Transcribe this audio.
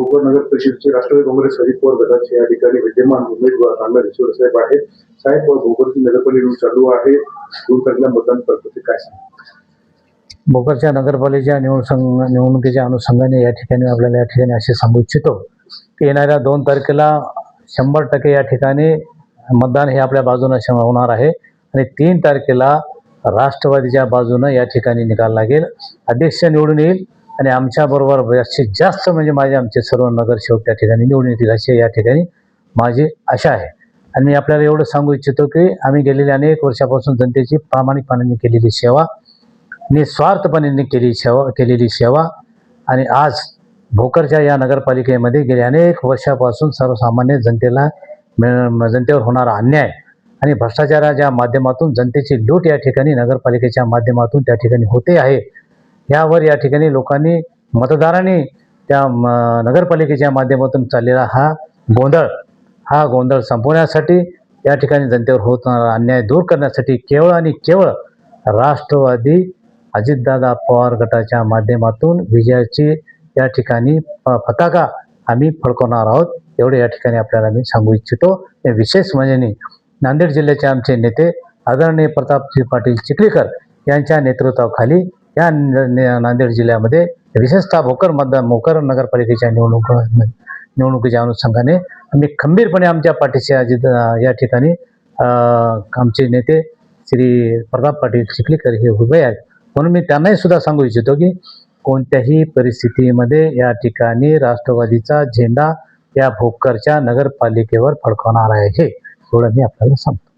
भोकर नगर परिषदेचे राष्ट्रवादी काँग्रेस अजित पवार गटाचे या ठिकाणी विद्यमान उमेदवार रामदास ईश्वर साहेब आहेत. साहेब पवार भोकरची नगरपालिका चालू आहे. दोन तारखेला मतदान प्रकृती काय सांगा भोकरच्या नगरपालिकेच्या निवड निवडणुकीच्या अनुषंगाने या ठिकाणी आपल्याला या ठिकाणी असे सांगू इच्छितो की येणाऱ्या दोन तारखेला शंभर टक्के या ठिकाणी मतदान हे आपल्या बाजूनं होणार आहे. आणि तीन तारखेला राष्ट्रवादीच्या बाजूनं या ठिकाणी निकाल लागेल. अध्यक्ष निवडून येईल. आणि आमच्याबरोबर जास्तीत जास्त म्हणजे माझे आमचे सर्व नगरसेवक त्या ठिकाणी निवडून येतील अशी या ठिकाणी माझी आशा आहे. आणि मी आपल्याला एवढं सांगू इच्छितो की आम्ही गेलेल्या अनेक वर्षापासून जनतेची प्रामाणिकपणाने केलेली सेवा निस्वार्थपणे केली सेवा केलेली सेवा. आणि आज भोकरच्या या नगरपालिकेमध्ये गेल्या अनेक वर्षापासून सर्वसामान्य जनतेला मिळ- जनतेवर होणारा अन्याय आणि भ्रष्टाचाराच्या माध्यमातून जनतेची लूट या ठिकाणी नगरपालिकेच्या माध्यमातून त्या ठिकाणी होते आहे. यावर या ठिकाणी लोकांनी मतदारांनी त्या म, नगरपालिकेच्या माध्यमातून चाललेला हा गोंधळ हा गोंधळ संपवण्यासाठी या ठिकाणी जनतेवर होणारा अन्याय दूर करण्यासाठी केवळ आणि केवळ राष्ट्रवादी अजितदादा पवार गटाच्या माध्यमातून विजयाची या ठिकाणी पताका आम्ही फडकवणार आहोत. एवढे या ठिकाणी आपल्याला मी सांगू इच्छितो. विशेष म्हणजे नाही, नांदेड जिल्ह्याचे आमचे नेते आदरणीय प्रतापजी पाटील चिखलीकर यांच्या नेतृत्वाखाली या न- नांदेड जिल्ह्यामध्ये विशेषतः भोकर मतदान भोकर नगरपालिकेच्या निवडणूक निवडणुकीच्या अनुषंगाने आम्ही खंबीरपणे आमच्या पाठीशी अजित या ठिकाणी आमचे नेते श्री प्रताप पाटील चिखलीकर हे उभे आहेत. म्हणून मी त्यांनाही सुद्धा सांगू इच्छितो की कोणत्याही परिस्थितीमध्ये या ठिकाणी राष्ट्रवादीचा झेंडा या भोकरच्या नगरपालिकेवर फडकवणार आहे हे थोडं मी आपल्याला सांगतो.